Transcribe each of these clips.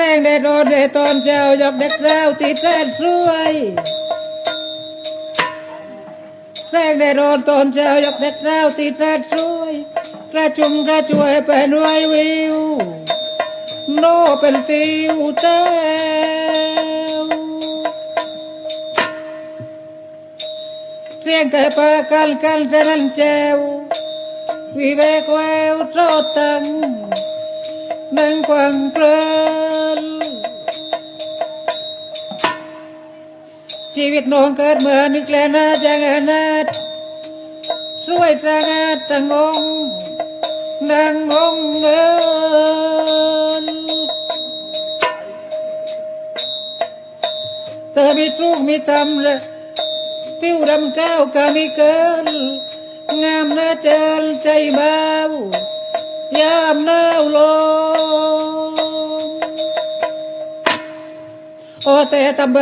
แสงแดดร้อนในตอนเช้ายกเด็กราที่แสนสวยแสงแดดร้อนตอนเช้ายกเด็กราที่แสนสวยกระจุมกระจวยเป็นไวยวิวโนเป็นติวเต้วเสียงไก่ปากันกันสนันแจววิเวกแววโซตังนั่งก ชีวิตน้องเกิดเหมือนึกแลนาจังนาดสวยสงัดตั้งองนางองเงินเธอมีทุกมีตำระผิวดำก้าวกามีเกิน งามน่าเจินใจเบายามหนาวลม โอแต่ตำบ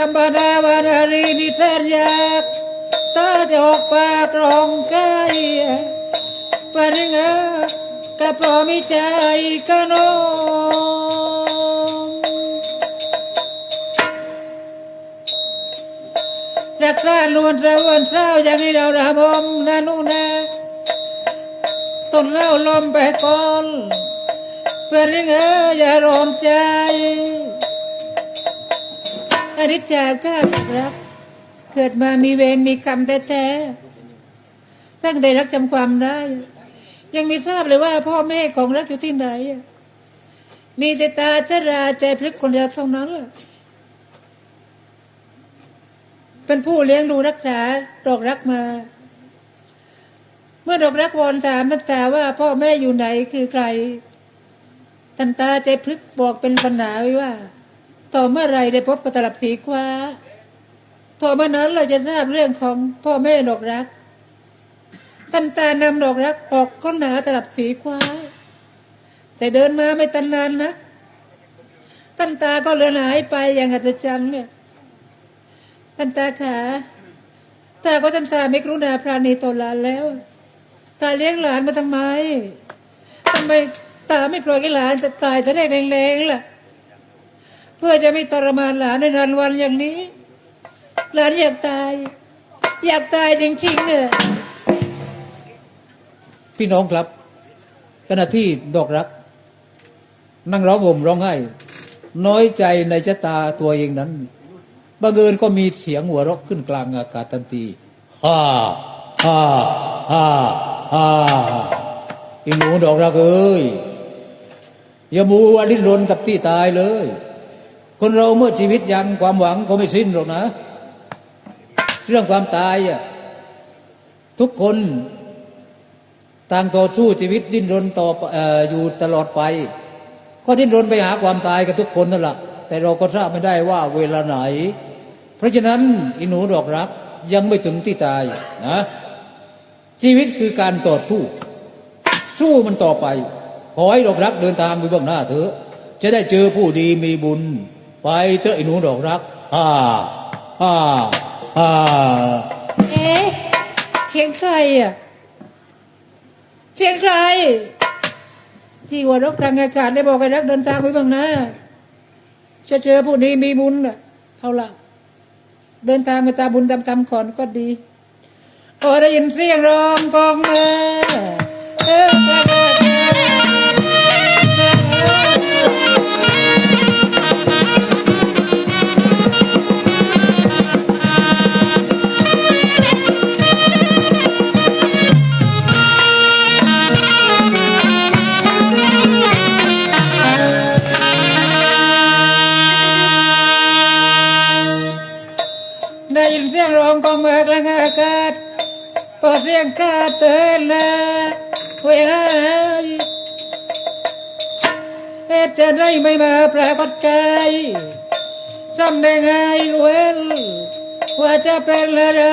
ดาวานารีเออนิทานยาแต่ตำบดาวานรีนิทานยากตาจะออกปากรองไก่ปาริงากะเพราะมีใจกะน้องรักษาลวนระวันเศร้าอย่างให้เราระมมนานุนาต้นเล่าลมไปก่อนเพื่อนริงเอออย่าร้อนใจ อนิจจาก็รัก เกิดมามีเวรมีกรรมแท้ๆตั้งแต่รักจำความได้ ยังไม่ทราบเลยว่า พ่อแม่ของรักอยู่ที่ไหน มีแต่ตาชราใจพลึกคนเดียวเท่านั้นเป็นผู้เลี้ยงดูรักษาดอกรักมา เมื่อดอกรักวอนถามตันตาว่า พ่อแม่อยู่ไหนคือใคร ตันตาใจพลึกบอกเป็นปัญหาไว้ว่า ต่อเมื่อไรได้พบกับตลับสีคว้าต่อเมื่อนั้นเราจะทราบเรื่องของพ่อแม่ดอกรักตันตานำดอกรักออกค้นหาตลับสีคว้า แต่เดินมาไม่ตันนานนะตันตาก็เลือนหายไปอย่างอัศจรรย์เนี่ยตันตาขาตาก็ตันตาไม่กรุณาพราณีตอหลานแล้ว ตาเลี้ยงหลานมาทำไมทำไมตาไม่ปล่อยให้หลานจะตายแต่ได้แรงๆล่ะ เพื่อจะไม่ทรมานหลานในนานวันอย่างนี้ หลานอยากตาย อยากตายจริงๆเออพี่น้องครับขณะที่ดอกรัก นั่งร้องห่มร้องไห้ น้อยใจในชะตาตัวเองนั้นบังเอิญก็มีเสียงหัวเราะขึ้นกลางอากาศทันทีฮ่าฮ่าฮ่าฮ่าอีหนูดอกรักเอ้ยอย่ามัวดิ้นรนกับที่ตายเลย คนเราเมื่อชีวิตยังความหวังก็ไม่สิ้นหรอกนะ เรื่องความตายอะทุกคนต่างต่อสู้ชีวิตดิ้นรนต่อเอ่ออยู่ตลอดไป ก็ดิ้นรนไปหาความตายกันทุกคนนั่นแหละแต่เราก็ทราบไม่ได้ว่าเวลาไหน เพราะฉะนั้นอิหนูดอกรักยังไม่ถึงที่ตายนะชีวิตคือการต่อสู้ สู้มันต่อไป ขอให้ดอกรักเดินทางไปเบื้องหน้าเถอะจะได้เจอผู้ดีมีบุญ ไปเถอะไอ้หนูดอกรักฮ่าฮ่าฮ่าเอ๊ะเสียงใครอะเสียงใคร ที่หัวรกกลางอากาศได้บอกให้รักเดินทางไปบ้างนะ จะเจอผู้นี้มีบุญน่ะเอาละเดินทางไปตามบุญตามกรรมก่อนก็ดีโอ้ได้ยินเสียงร้องกองมาเออได้ สียงกาเตือนนะเว้ยเฮ้ยเอ๊ตุจได้ไม่มาปรากฏกายจำได้ไงรู้เห็นว่าจะเป็นอะไร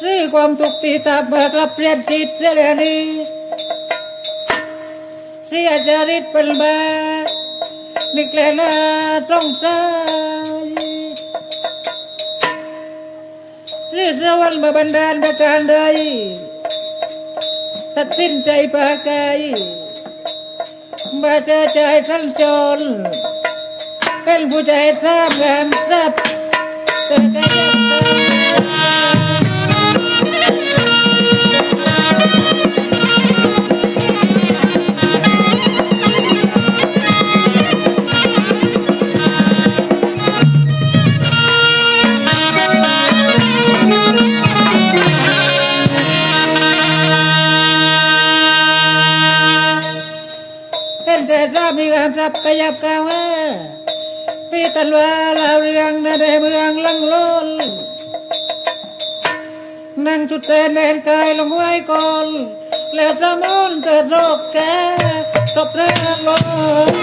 หรือความสุขที่ตามมากลับเปลี่ยนจิตเสียแล้วนี้เสียจริตเป็นบานึกแล้วนาสงสัยห ระวังมาบันดาลประการใดตัดสินใจปากายมาเจอใจทั้งจนเป็นผู้ใจทราบแหมทราบแต่ก็ยังามทรัพย์ขยับกาวาพี่ตันวาลาวเรืองนาในเมืองลังลนนั่งจุดเตนแนนกายลงไว้ก่อนแล้วสมอนเกิดโรคแก่ตบเรงลง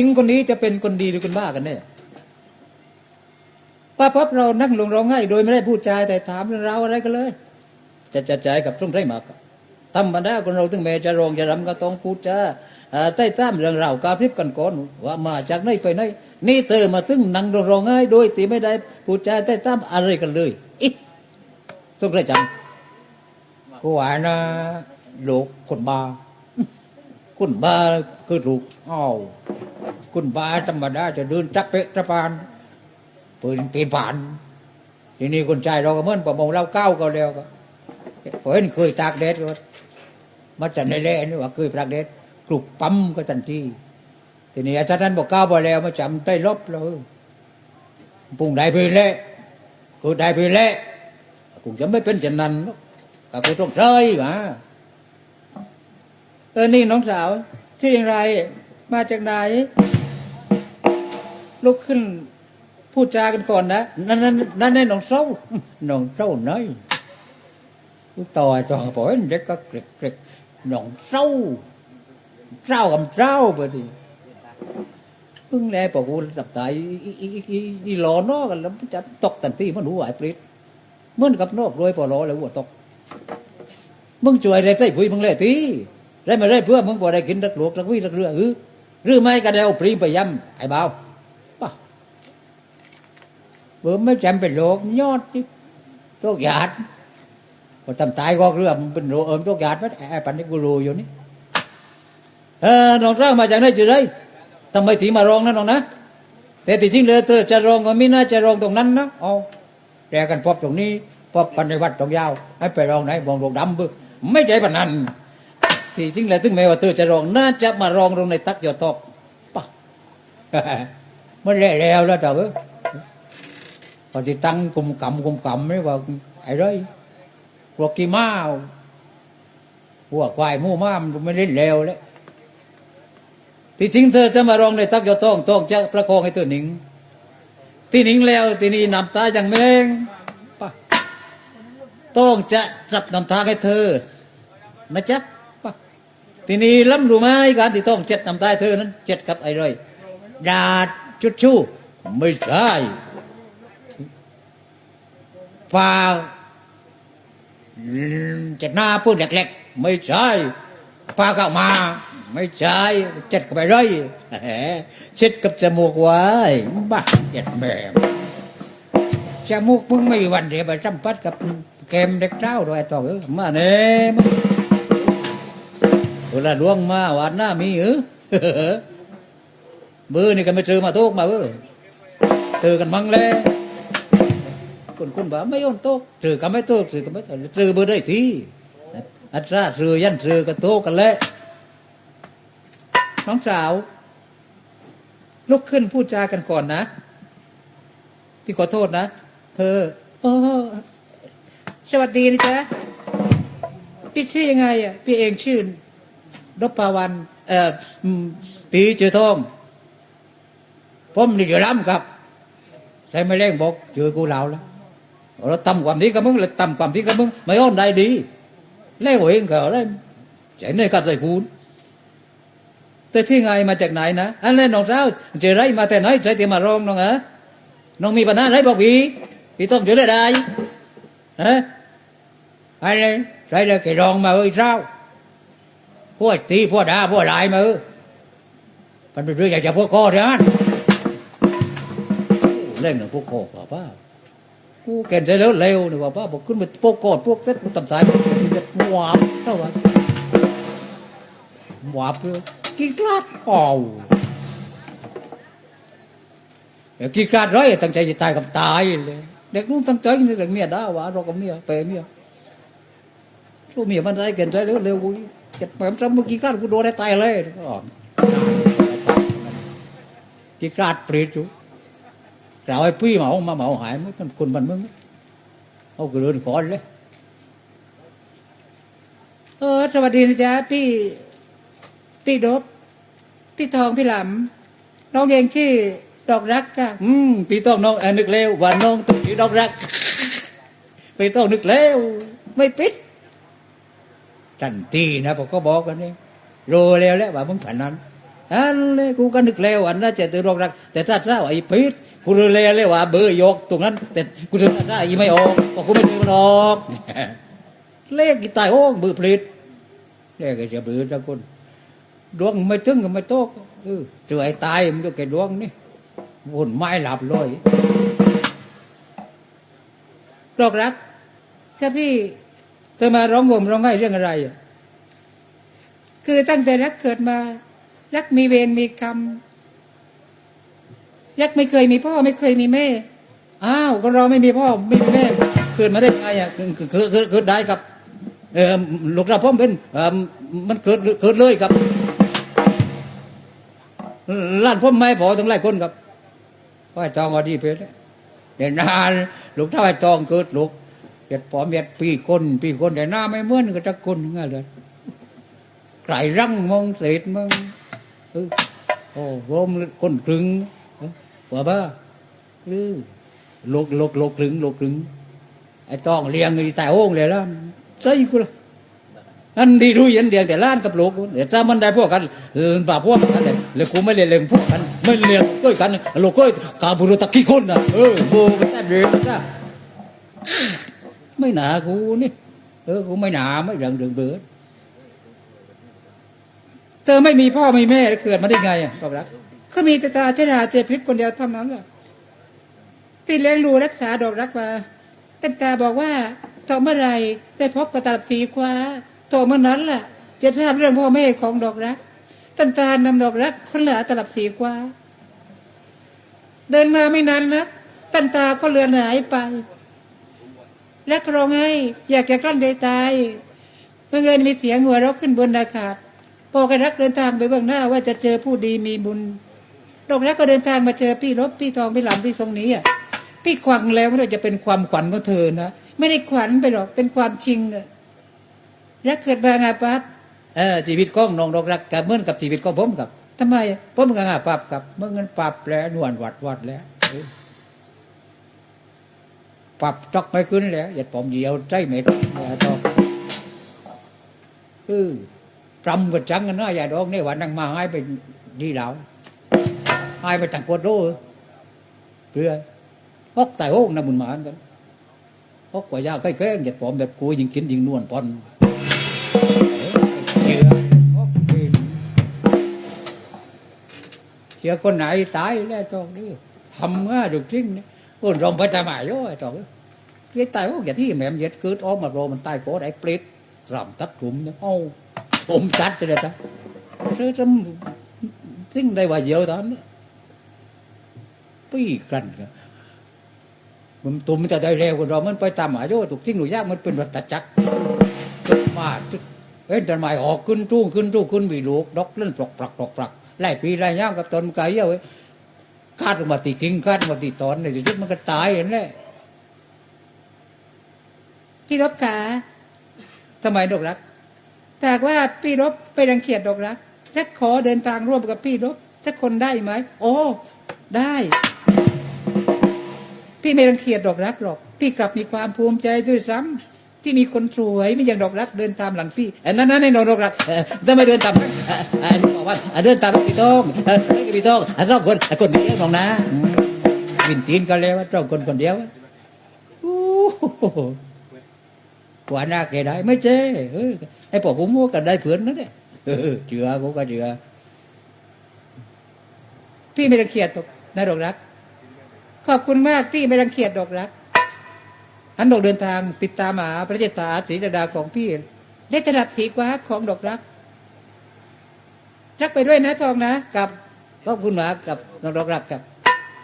ญิงคนนี้จะเป็นคนดีหรือคนบ้ากันแน่ป้าพับเรานั่งลงร้องไห้โดยไม่ได้พูดจาแต่ถามเรื่องราวอะไรกันเลย จะจะใจายกับตรงไรมากอะธรรดาคนเราถึงแม้จะรองจะรำก็ต้องพูดจาอ่าใต้ตามเรื่องราวกาพริบกันก่อนว่ามาจากไหนไปไหนนี่เธอมาถึงนั่งร้องไห้โดยที่ไม่ได้พูดจาใต้ตามอะไรกันเลยอิสงไรจังกูว่านะลูกคนบ้า คุณบาคือถูกอ้าวคุณบาธรรมดาจะเดินจับเปะจับปานปืนปีนผ่านทีนี้คนใจเราก็เหมือนประมงเราเก้าก็แล้วก็เห็นเคยตากแดดก็มาจันในแล่นี่ว่าเคยตากแดดกลุกปั๊มก็ทันทีทีนี้อาจารย์นั้นบอกก้าวไปแล้วมาจำได้ลบเลยปุ่งได้ไปแล้วคือได้ไปแล้วคงจะไม่เป็นเช่นนั้นกก็กูต้องเฉยมา เออนี่น้องสาว ที่อย่างไรมาจากไหนลุกขึ้นพูดจากันก่อนนะนั่นนั่นนั่นน่น้องเศร้าน้องเจ้าน้อยต่อต่อปล่อยเด็กก็เกรกเกรกน้องเจ้าเจ้ากับเจ้าไปดิเพิ่งแลปอกกูตับตายอีอีหลอนอกันแล้วมันจะตกทันทีมันหัวไอ้ปริศเมื่อนกับนอกรวยปอล้อแล้วหัวตกมึงช่วยอะไรใส่ปุ๋ยมึงเลยตี ได้มาได้เพื่อมึงบ่ได้กินรักหลวกรักวิรักเรือหรือหรือไม่ก็ได้เอาปรีไปย้ำไอ้บ่าวป่ะเบิ่มไม่จำเป็นโลกยอดนี่โรคหยาดพอทำตายก็เรื่องมันเป็นโรคเอิมโรคหยาดไหมไอ้ปันนี้กูรู้อยู่นี่เออน้องเจ้ามาจากไหนจุดไรทำไมถีมาร้องนะน้องนะแต่ที่จริงเลยเธอจะร้องก็ไม่น่าจะร้องตรงนั้นนะเอาแต่กันพบตรงนี้พบปันในวัดตรงยาวให้ไปลองไหนมองโรคดำบึไม่ใจปานนั้น ที่จริงเลยถึงแม้ว่าเธอจะรองน่าจะมารองตรงในตักยอดตอกป่ะมันเละแล้วแล้วแต่เว้ยพอที่ตั้งกลุ่มกำกลุ่มกำนี่ว่าไอ้ไรพวกกี่ม้าพวกควายมู่ม้ามันไม่เล่นแล้วแล้วที่จริงเธอจะมารองในตักยอดตอกต้องจะประคองให้เธอหนิงที่หนิงแล้วที่นี่นำตาอย่างแมงป่ะต้องจะจับนำตาให้เธอนะจ๊ะ ทีนี้ล้ำรู้ไหมการที่ต้องเจ็ดน้ำตาให้เธอนั้นเจ็ดกับไอ้ไรดาดจุดชู่ไม่ใช่ปาเจ็ดหน้าพูดเล็กไม่ใช่ๆปาเข้ามา ไม่ใช่เจ็ดก็ไปเลยเช็ดกับจมูกไว้บ้าเจ็ดแม่จมูกมึงไม่มีวันเดียวไปสัมผัสกับแกมเด็กเจ้าด้วยไอ้ตอเออมาเน่ เวลาล่วงมาหวานหน้ามีเออเบอร์นี่ก็ไม่เจอมาโตกมาเบอร์เจอกันมั่งแล้วคนคนบ่าไม่โอนโตกเจอกันไม่โตกเจอกันไม่เจอเบอร์ได้ทีอัตราเจอยันเจอกันโตกกันแล้วน้องสาว ลุกขึ้นพูดจากันก่อนนะ พี่ขอโทษนะ เธอโอ้สวัสดีนะจ๊ะพี่ชื่อยังไงอะ พี่เองชื่อ นพปาวันเอ่อปีเจอทองผมนี่เดือดร้ำครับใช่ไม่เร่งบอกเจอกูแล้วแล้วเราทำความดีกับมึงเลยทำความดีกับมึงไม่อ้อนได้ดีเล่เองก็ได้ใจในกัดใส่คูณแต่ที่ไงมาจากไหนนะอันนั้นน้องสาวเจอไรมาแต่ไหนใจเตรียมมาร้องน้องเหรอน้องมีปัญหาอะไรบอกพี่พี่ต้องเหลือได้ฮะอะไรใช่เลยแกร้องมาเอ้ยเศร้า พวกตีพวกด่าพวกลายมาเอมันเป็นเรื่องอยากจะพวกคอเท่านั้นเล่นหนึ่งพวกคอป่าป้ากูแก่นใจแล้วเร็วนี่ว่าป้าบอกขึ้นมาพวกกอดพวกเซ็ตตำสายหวาบเท่าไหร่หวาบเลยกีกลาดเป่าเดี๋ยวกีกลาดร้อยตั้งใจจะตายกับตายเลยเด็กนู้นตั้งใจนี่เด็กเมียด่าว่าเรากับเมียเปย์เมียสู้เมียมันได้เก่งใจเร็วเร็วกู เก็บแหมจำเมื่อกี้กลาดกูโดนได้ตายเลยอ๋อกี่กลาดเปรตจูเราไอ้พี่มาเอามาเหมาหายมั้มันคนมันมึงเอากระเดินขอนเลย เออ สวัสดีนะจ๊ะพี่ พี่ดบ พี่ทองพี่หลำน้องเองชื่อดอกรักค่ะอืมพี่ต้องน้องเอ่อนึกเร็วว่าน้องต้องพี่น้องรักพี่ต้องนึกเร็วไม่ปิด ทันทีนะผมก็บอกกันนี่รู้แล้วแหละว่ามึงผ่านนั้นอันเลยกูก็นึกแล้วอันนั้นจะตื่นรอรัก แต่ถ้าเจ้าไอ้ปิดกูรู้แล้วเลยว่า เบอร์ยกตรงนั้น แต่กูเดินถ้าอีไม่ออกเพราะกูไม่เดินมันออกเลขกี่ตายโอ้เบอร์ผลิตเลขก็จะเบอร์สักคนดวงไม่ถึงก็ไม่โตกเออเจอไอ้ตายมันด้วยแกดวงนี่วนไม้หลับเลยดอกรักถ้าพี่ ธอมาร้องห่มร้องไห้เรื่องอะไรอะคือตั้งแต่รักเกิดมา รักมีเวรมีกรรม รักไม่เคยมีพ่อไม่เคยมีแม่ อ้าวก็เราไม่มีพ่อไม่มีแม่เกิดมาได้ไงอะคือคือคือเกิดได้ครับ เออลูกเราพ่อเป็นเออมันเกิดเกิดเลยครับล้านพ่อไม่พอทั้งหลายคนครับก็ไอ้ตองอดีเพชรเดี๋ยวนานลูกเท่าไอ้ตองเกิดลูก เด็ดปอมเด็ดปีคนปีคนแต่หน้าไม่เหมือนก็จะคนง่ายเลยไก่รังมองเศษมึงเออโอ้รวมคนครึงเอ้อว่าบ้าหรือลกลกลกครึงลกครึงไอ้ต้องเลี้ยงไอ้แต่โอ่งเลยล่ะใช่กูละอันดีรู้ยันเดียงแต่ล้านกับโลกเดี๋ยวถ้ามันได้พวกกันเออป่าพวกกันเลยแล้วกูไม่เลี้ยงพวกกันไม่เลี้ยงก้อยกันโลกก้อยกาบุรุตะกี้คนนะเออโบกันได้เดือดนะ ไม่หนากูนี่เออกูไม่หนาไม่เริงเดือดเบิดเธอไม่มีพ่อไม่มีแม่เกิดมาได้ไงอะดอกรักเขามีแต่ตาเทดาเจพริกคนเดียวเท่านั้นแหละพี่เลี้ยงดูรักษาดอกรักมาแต่ตาบอกว่าต่อเมื่อไรได้พบกับตาสีคว้าต่อเมื่อนั้นแหละจะทราบเรื่องพ่อแม่ของดอกรักตันตานำดอกรักคนเหลือตลับสีคว้าเดินมาไม่นานนะตันตาก็เลือนหายไป และกรองไห้ อยากจะกลั้นใจตาย เมื่อเงินมีเสียงหัวเราะขึ้นบนอากาศพอกระรักเดินทางไปเบื้องหน้าว่าจะเจอผู้ดีมีบุญดอกรักก็เดินทางมาเจอพี่รบพี่ทองพี่หลำพี่ทรงนี้อะพี่ขวัญแล้วไม่ได้จะเป็นความขวัญของเธอนะไม่ได้ขวัญไปหรอกเป็นความจริงอะรักเกิดมาไงปั๊บเออชีวิตของน้องดอกรักกับเหมือนกับชีวิตของผมครับทำไมอะผมก็งาปรับกับเมื่อเงินปรับแล้วนวลวัดวัดแล้วเออ ปรับจอกไม่ขึ้นแล้วอย่าผมเดียวใจไม่ต้องอย่าตองเออปรำกันจังกันนะอย่าดองเนี่ยวันนั่งมาให้ไปดีแล้วให้ไปต่างกดโลเพื่อฮอกแต่โอ้งนะมุนมานกันฮอกกว่ายาใกล้แกล้งอย่าผมแบบกูยิงกินยิงนวลปอนเชื่อเชื่อคนไหนตายแล้วต้องนี่ทำเง่ายดูจริงเนี่ย คนรองไปทำไมายโอ้ยตองเย็ดตายโอ้ยอย่าที่แม่มเย็ดคืดออมาโรมันตายโกได้เปรตรำตัดกลุ่มเนี่ยเอ้าผมจัดไปเลยจ้ะเรื่องจำสิ่งใดว่าเยอะตอนนี้ปีกันกันมันตุ่มมันจะได้เร็วกว่าเรา มันไปตามหมาโยถูกทิ้งหนูยากมันเป็นวัฏจักรมาเห็นแต่หมายออกขึ้นตู้ขึ้นตู้ขึ้นมีลูกดอกเล่นปลอกปลักปลอกปลักไล่ปีไล่ย่างกับตนไก่เยอะเว้ย คาดมาตีกิ่งคาดมาตีตอนในที่สุดมันก็ตายเห็นแหละพี่รบขาทำไมดอกรักถ้าหากว่าพี่รบไปรังเกียจดอกรักและขอเดินทางร่วมกับพี่รบสักคนได้ไหม โอ้ ได้ พี่ไม่รังเกียจดอกรักหรอก พี่กลับมีความภูมิใจด้วยซ้ำ ที่มีคนสวยไม่อย่างดอกรักเดินตามหลังพี่นั่นนั่นไอ้นดอกรักเอ่อทำไม่เดินตามอ่บอกว่าเดินตามพี่ต้องไม่พี่ต้องอะสองคนคนเดียวน้องนะวินตีนกันแล้วว่าเจ้าคนคนเดียวหกว่าหน้าแกได้ไม่เจ๊ไอ้ปอผมว่ากันได้เพื่อนนั่นแหละเจือกูก็เจือพี่ไม่รังเกียจดอกนดอกรัก ขอบคุณมากที่ไม่รังเกียจดอกรัก อันดอกเดินทางติดตามหาพระเจตาศรีดาของพี่ได้ตลับสีกว้าของดอกรัก รักไปด้วยนะทองนะกับขอบคุณหมากับน้องดอกรักกับ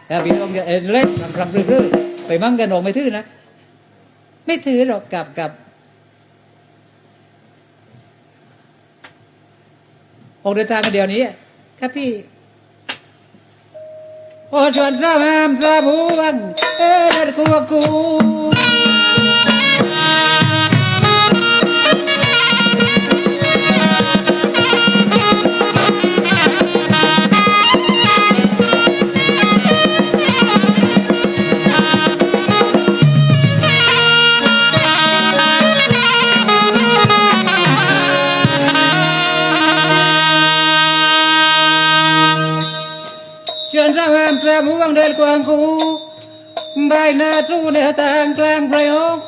แล้วพี่น้องจะเอ็นเล็กรำรำรื่อๆไปมั่งกันหนองไม่ทื่อนะไม่ถือหรอกกับกับออกเดินทางกันเดี๋ยวนี้ ครับพี่โอ้ชวนสาวามสาวบวงเอ้ยคู่กูาวามสาวงเดินกวางคูใบหน้าสู้แนทางกลางประโยค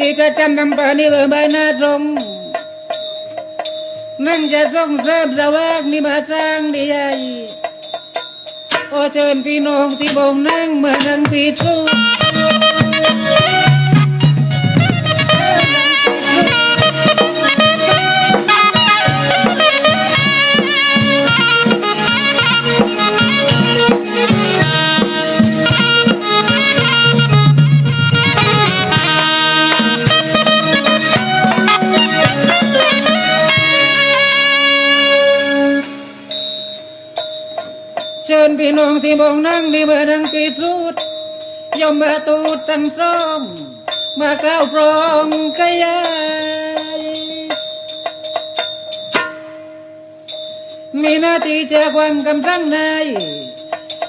รีบประจำนำปานี่เบอร์ใบหน้าตรงนั่งจะส่งเสริมระวากนี่มาสร้างดีใหญ่โอเชิญพี่น้องที่บงนั่งเมื่อนั่งปีสู้ มองนั่งนี่เมื่อนั่งปีสูดย่อมมาตูดตั้งสอง มากล่าวปรองกยายมีหน้าที่เจอความกำลังใน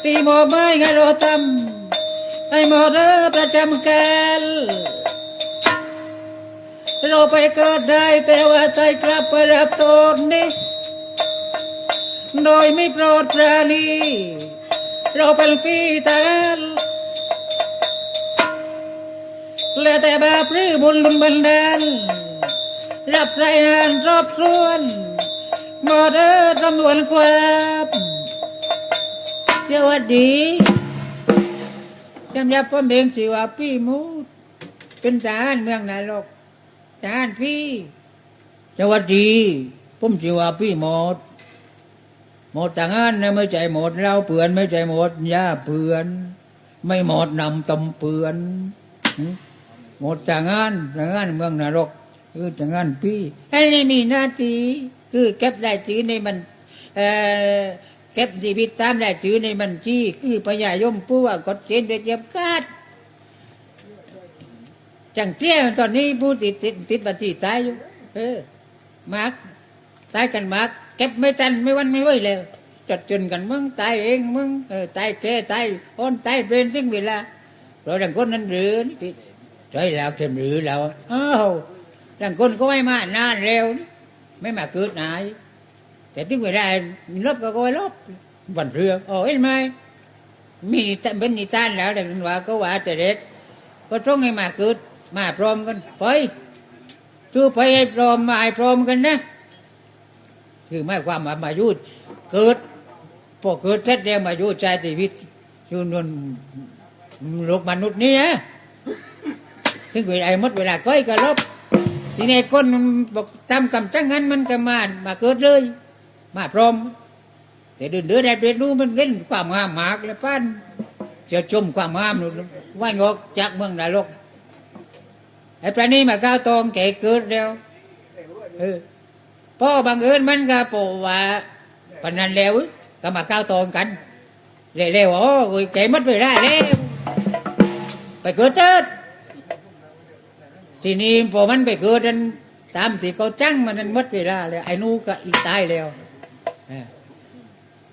ตีหมอไม้ให้เราทำให้หมอเด้อประจำการเราไปเกิดได้แต่ว่าใจกลับไปรับตนนี้โดยไม่โปรดปราณี เราเป็นพี่ตาลและแต่บาปหรือบุญลุนบันดาลรับรายงานรอบส่วนหมอเดอร์ตำรวจความสวัสดีจำยับผมเองสิว่าพี่มูดเป็นทหารเมืองนรกทหารพี่สวัสดีผมชื่อว่าพี่หมด หมดแต่งานนะไม่ใจหมดเราเปื่อนไม่ใจหมดย่าเปื่อน ไม่หมดนำตำเปื่อน หมดแต่งานแต่งานเมืองนรกคือแต่งานพี่อันนี้มีหน้าที่คือเก็บรายชื่อในมันเอ่อเก็บชีวิตตามรายชื่อในบัญชีคือพญายมผู้ว่ากดเกณฑ์โดยเจียบคาดจังเที่ยตอนนี้ผู้ติดติดติดบัญชีตายอยู่เออมาร์กตายกันมาร์ก เก็บไม่ทันไม่วันไม่ไหวแล้วจัดจนกันมึงตายเองมึงเออตายแก่ตายอ่อนตายเป็นซึ่งเวลาเราดังคนนั้นหรือนี่ติดใช่แล้วเต็มหรือแล้วอ้าวดังคนก็ไม่มานานเร็วนี่ไม่มาเกิดนายแต่ที่เวลาลบก็ก็ลบวันเรือโอ้เห็นไหมมีแต่เป็นนิทานแล้วแต่นว่าก็ว่าแต่เด็กก็ต้องให้มาเกิดมาพร้อมกันไปชูไปให้พร้อมมาให้พร้อมกันนะ คือไม่ความว่ามายุดเกิดพอเกิดเสร็จแล้วมายุดใจชีวิตอยู่นนโลกมนุษย์นี่นะถึงเวลาหมดเวลาก้อยก็ลบทีนี้คนบอกทำกำจังงั้นมันก็มามาเกิดเลย มาพร้อม แต่เดินเดือดได้เรียนรู้มันเล่นความงามหมากเลยป้านจะชมความงามนู่นว่างอกจากเมืองนรกไอ้ปลานี้มาก้าวตองแก่เกิดแล้วเออ พ่อบังเอิญมันก็ปว่าปนันแล้วก็มาก้าวตองกันเร็วๆอ๋อโอ้ยแกมัดไปได้แล้วไปเกิดเติดทีนี้พอมันไปเกิดนั้นตามที่เขาจังมันนั้นมัดเวลาแล้วไอ้นูก็อีกตายแล้ว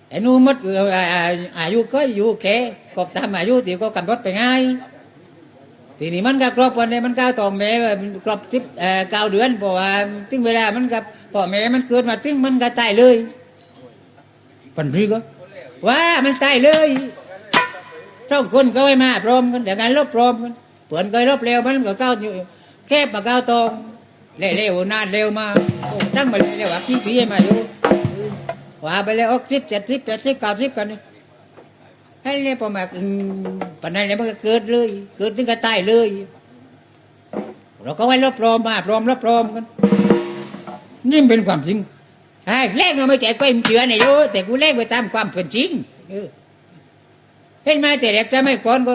ไอ้หนูมัดอายุก็อยู่แก่ก็ตามอายุที่ก็กำหนดไปง่ายทีนี้มันก็ครบวันนี้มันก้าวตองแม่ครบสิบเอ่อเก้าเดือนพราะว่าถึงเวลามันกับ พ่อแม่มันเกิดมาถึงมันก็ตายเลยปันรีก็ว่ามันตายเลยสองคนก็ไม่มาพร้อมกันเดี๋ยวกันลบพร้อมกันเผื่อนเคยลบเร็วมันก็ก้าวอยู่แคบมาก้าวตองเร็วๆนานเร็วมาตั้งมาเร็วว่าพี่พี่มาอยู่ว่าไปเลยออกสิบเจ็ดสิบแปดสิบเก้าสิบกันนี่ให้เลยพอมาอืมปานนั้นเลยมันก็เกิดเลย เกิดถึงก็ตายเลย เราก็ไว้รบรอมมาพร้อมรบรอมกัน นี่เป็นความจริงไอ้แรกก็ไม่ใจก้อยมันเชื่อในรู้แต่กูแรกไปตามความเป็นจริงเห็นไหมแต่แรกจะไม่ก่อนก็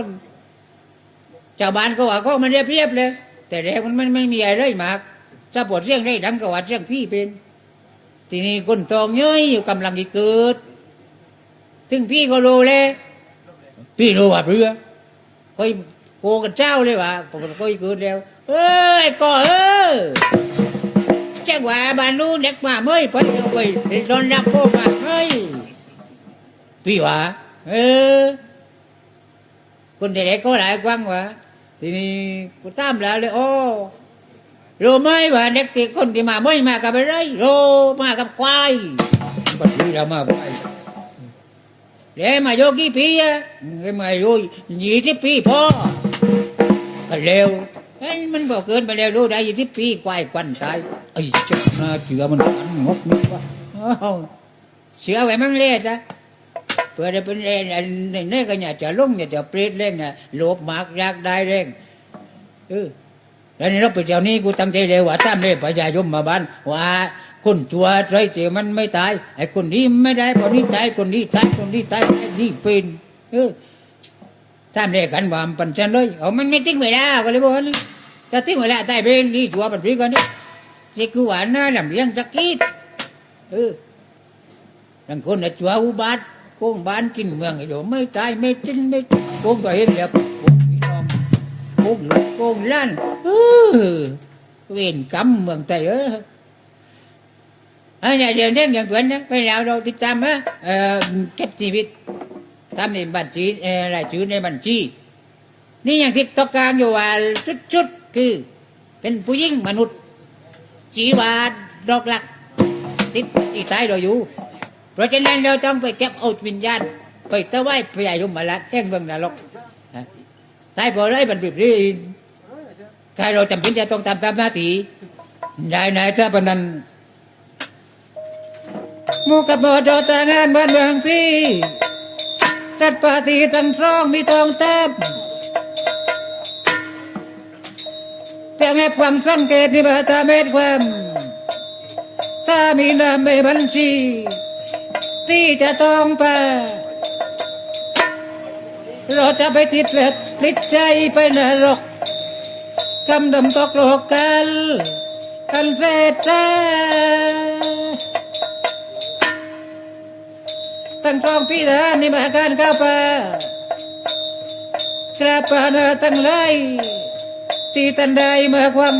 ชาวบ้านก็ว่าก็มันเรียบเรียบเลย แต่แรกมันมันไม่มีอะไรมากถ้าปวดเรื่องได้ดังก็ว่าเรื่องพี่เป็น ทีนี้คนทองย้อยอยู่กำลังจะเกิดถึงพี่ก็รู้เลยพี่รู้ว่าเรือคอยโกกันเจ้าเลยว่าผมก็เกิดแล้ว เอ้ยก็เออแจ้งว่าบ้านนู้นเด็กมาเมื่อยไปเอาไปตอนรับพ่อมาเฮ้ยพี่ว่าเออคนเด็กๆก็หลายกว้างว่าทีนี้กูตามแล้วเลยโอ้รู้ไหมว่าเด็กที่คนที่มาไม่มากับอะไรรู้มากับควายก็ที่เรามาควายแล้วมาโยกี่ปีอะเอ้ยมาโยยี่สิบปีพอก็เร็วเอ้ยมันบอกเกินไปแล้วรู้ได้ยี่สิบปีควายควันตาย ไอ้เจ้าหน้าเชื่อมันกันงกนี่วะอ้าวเชื่อไว้มั่งเลยจ้ะเพื่อจะเป็นเอ็นในนี่ก็อย่าจะลงอย่าจะเปรตเร่งนะโลภมากยากได้เร่งเออแล้วนี่เราไปเจ้านี้กูตั้งใจเลยว่าตามเลยพญายมมาบ้านว่าคนตัวไรเจมันไม่ตายไอ้คนนี้ไม่ได้คนนี้ตายคนนี้ตายคนนี้ตายนี่เป็นเออตามเลยกันว่ามันปันจันเลยเอามันไม่ทิ้งเวลาก็เลยบอกว่านี่จะทิ้งเวลาตายเป็นนี่ตัวมันเป็นกันนี่ นี่คือว่าน่าลำเลียงจักกีดเออบางคนน่ะตัวอุบัติโกงบ้านกินเมืองไอ้โดไม่ตายไม่จิ้นไม่โกงตัวเองแล้วโกงพี่น้องโกงลูกโกงล้านเออเวรกรรมเมืองไทยเอออันนี้เดี๋ยวเนี้อย่างเพื่อนนะไปแล้วเราติดตามฮะเอ่อเก็บชีวิตทำในบัญชีเอ่อรายชื่อในบัญชี นี่อย่างที่ต้องการอยู่ว่าชุดๆคือ เป็นผู้หญิงมนุษย์ จีวาดอกหลัก ติดที่ตายเราอยู่ เพราะฉะนั้นเราต้องไปเก็บเอาวิญญาณไปตะไว้พยายมมาละแห่งเมืองนรกตายพอไรมันปิดรีถ้าเราจำเป็นจะต้องทำตามหน้าที่ได้ไหนถ้าปนนั้นมูกับหมอจอต่งงานบ้านเมืองพี่จัดปาตีทั้งสองมีทองแต้ม แต่แง่ความสังเกตนี่มาตาเม็ดความ ถ้ามีนามในบัญชีพี่จะต้องไปเราจะไปติดเล็ดติดใจไปนรกกำดำตกโลกกันกันเสร็จตั้งทองพี่ทหารนี่มาการข้าป่ากราบปานาตั้งไร ตีตันใดเมื่อความ